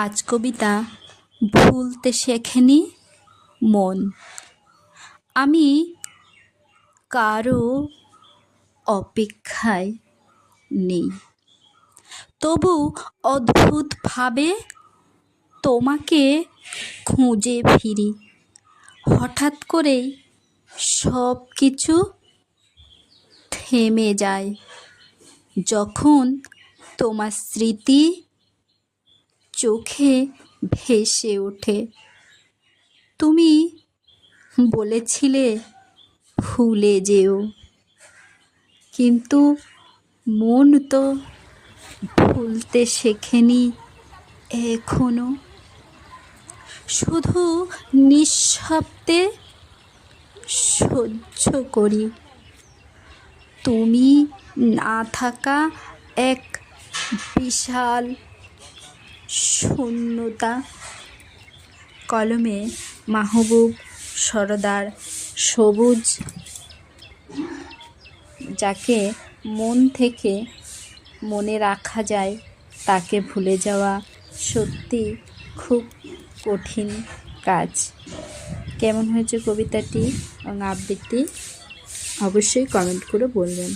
আজ কবিতা ভুলতে শেখেনি মন। আমি কারও অপেক্ষায় নেই। তবু অদ্ভুতভাবে তোমাকে খুঁজে ফিরি। হঠাৎ করেই সব কিছু থেমে যায়। যখন তোমার স্মৃতি চোখে ভেসে ওঠে। তুমি বলেছিলে ভুলে যেও, কিন্তু মন তো ভুলতে শেখেনি এখনও। শুধু নিঃশব্দে সহ্য করি। তুমি না থাকা এক বিশাল শূন্যতা কলমে মাহবুব সরদার সবুজ, যাকে মন থেকে মনে রাখা যায় তাকে ভুলে যাওয়া সত্যি খুব কঠিন কাজ। কেমন হয়েছে কবিতাটি এবং আবৃত্তি? অবশ্যই কমেন্ট করে বলবেন।